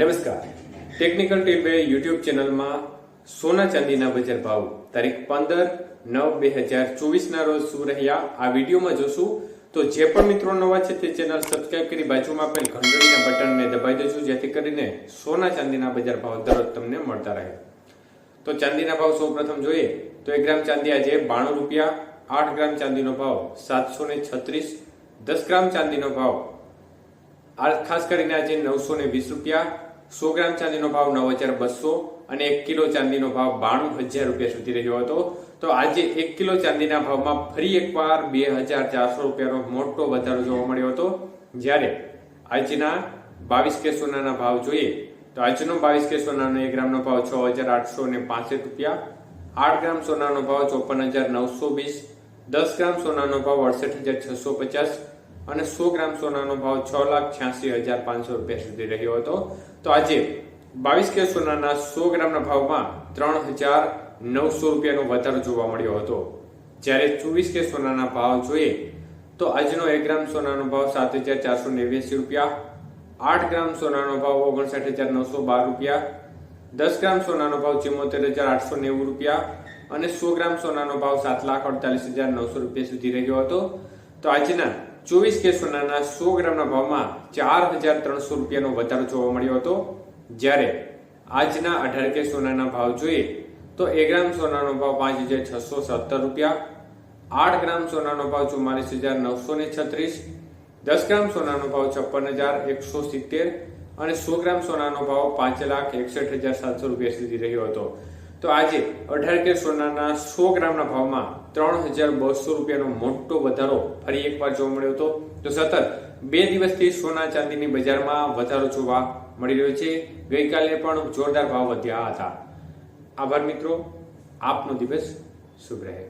નમસ્કાર. ટેકનિકલ ટીપે યુટ્યુબ ચેનલમાં સોના ચાંદીના બજાર ભાવ. તારીખ પંદર નવ બે હજાર ચોવીસના રોજ શું રહ્યા? આ વિડીયોમાં જોશું. તો જે પણ મિત્રો નવા છે તે ચેનલ સબસ્ક્રાઇબ કરી બાજુમાં આપેલ ઘંટડીના બટનને દબાઈ દેજો, જેથી કરીને સોના ચાંદીના બજાર ભાવ દરરોજ તમને મળતા રહે. તો ચાંદીના ભાવ સૌ પ્રથમ જોઈએ, તો એક ગ્રામ ચાંદી આજે બાણું રૂપિયા, આઠ ગ્રામ ચાંદીનો ભાવ સાતસો ને છત્રીસ, દસ ગ્રામ ચાંદીનો ભાવ આ ખાસ કરીને આજે નવસો ને વીસ રૂપિયા, સો ગ્રામ ચાંદીનો ભાવ નવ હજાર બસો અને એક કિલો ચાંદીનો ભાવ બાણું હજાર રૂપિયા સુધી રહ્યો હતો. તો આજે એક કિલો ચાંદીના ભાવમાં ફરી એકવાર બે હજાર ચારસો રૂપિયાનો મોટો વધારો જોવા મળ્યો હતો. જ્યારે આજના બાવીસ કે સોનાના ભાવ જોઈએ, તો આજનો બાવીસ કે સોનાનો એક ગ્રામનો ભાવ છ હજાર આઠસો ને પાસઠ રૂપિયા, આઠ ગ્રામ સોનાનો ભાવ ચોપન હજાર નવસો વીસ, દસ ગ્રામ સોનાનો ભાવ અડસઠ હજાર છસો પચાસ અને સો ગ્રામ સોનાનો ભાવ છ લાખ છ્યાસી હજાર પાંચસો રૂપિયા સુધી રહ્યો હતો. તો આજે બાવીસ કે સોનાના સો ગ્રામના ભાવમાં ત્રણ હજાર નવસો રૂપિયાનો વધારો જોવા મળ્યો હતો. જ્યારે ચોવીસ કે સોનાના ભાવ જોઈએ તો આજનો એક ગ્રામ સોનાનો ભાવ સાત હજાર ચારસો નેવ્યાસી રૂપિયા, આઠ ગ્રામ સોનાનો ભાવ ઓગણસાઠ હજાર નવસો બાર રૂપિયા, દસ ગ્રામ સોનાનો ભાવ ચુમ્મોતેર હજાર આઠસો નેવું રૂપિયા અને સો ગ્રામ સોનાનો ભાવ સાત લાખ અડતાલીસ હજાર નવસો રૂપિયા સુધી રહ્યો હતો. તો આજના ચોવીસ કે સોનાના સો ગ્રામના ભાવમાં ચાર હજાર ત્રણસો રૂપિયાનો વધારો જોવા મળ્યો હતો. જ્યારે આજના અઢાર કે સોનાના ભાવ જોઈએ તો એક ગ્રામ સોનાનો ભાવ પાંચ હજાર છસો સત્તર રૂપિયા, આઠ ગ્રામ સોનાનો ભાવ ચુમ્માલીસ હજાર નવસો ને છત્રીસ, દસ ગ્રામ સોનાનો ભાવ છપ્પન હજાર એકસો સિત્તેર અને સો ગ્રામ સોનાનો ભાવ પાંચ લાખ એકસઠ હજાર સાતસો રૂપિયા સુધી રહ્યો હતો. તો આજે અઢાર કે સોનાના સો ગ્રામના ભાવમાં ત્રણ હજાર બસો રૂપિયાનો મોટો વધારો ફરી એકવાર જોવા મળ્યો હતો. તો સતત બે દિવસથી સોના ચાંદીની બજારમાં વધારો જોવા મળી રહ્યો છે. ગઈકાલે પણ જોરદાર ભાવ વધ્યા હતા. આભાર મિત્રો, આપનો દિવસ શુભ રહે.